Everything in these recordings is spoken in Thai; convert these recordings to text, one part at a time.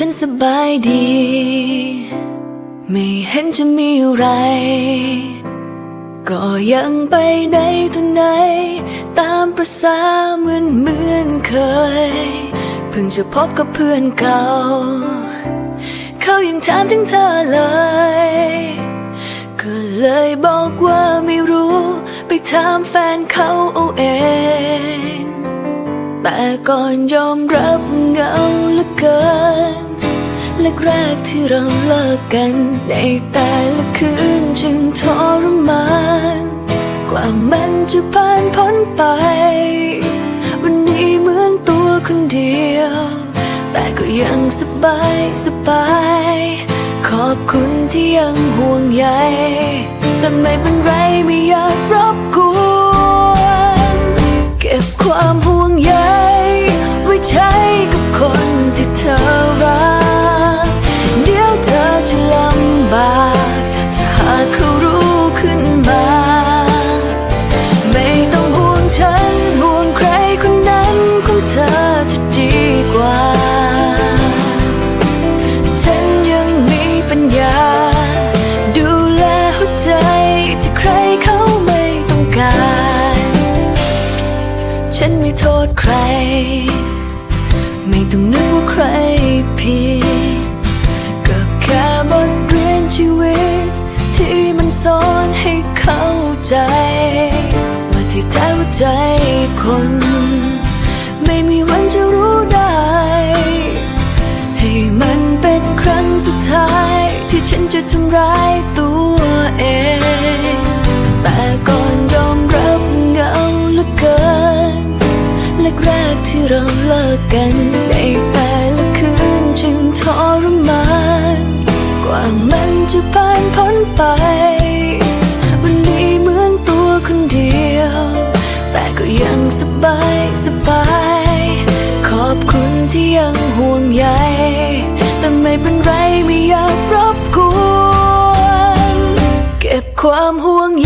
ฉันสบายดี ไม่เห็นจะมีอะไร ก็ยังไปไหนต่อไหน ตามประษาเหมือนเหมือนเคย เพิ่งจะพบกับเพื่อนเก่า เขายังถามถึงเธอเลย ก็เลยบอกว่าไม่รู้ ไปถามแฟนเขาเอาเอง ก่อนยอมรับเงาเหลือเกินแรกๆที่เราเลิกกัน ในแต่ละคืนจึงทรมาน กว่ามันจะผ่านพ้นไป วันนี้เหมือนตัวคนเดียว แต่ก็ยังสบายสบาย ขอบคุณที่ยังห่วงใยแต่ไม่เป็นไรไม่อยากรบ โทษใคร ไม่ต้องนึกว่าใครผิดก็แค่บทเรียนชีวิต ที่มันสอนให้เข้าใจ ว่าที่แท้ว่าใจคน ไม่มีวันจะรู้ได้ ให้มันเป็นครั้งสุดท้าย ที่ฉันจะทำร้ายตัว กกันในแต่ละคืนจึงทรมานกว่ามันจะผ่านพ้นไป วันนี้เหมือนตัวคนเดียว แต่ก็ยังสบายสบาย ขอบคุณที่ยังห่วงใยแต่ไม่เป็นไรไม่อยากรบกวน เก็บความห่วงใย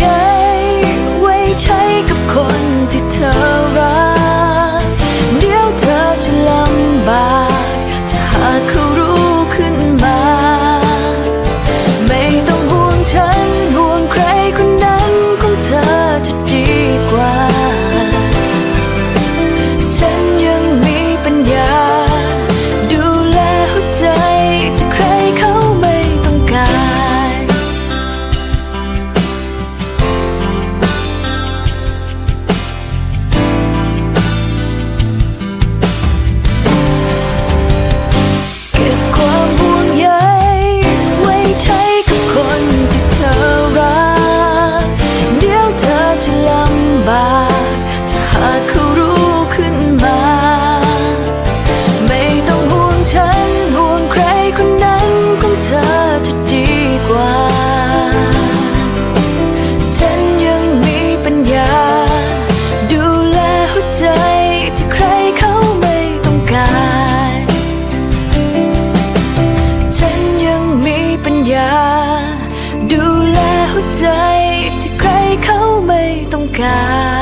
ดูแลหัวใจที่ใครเขาไม่ต้องการ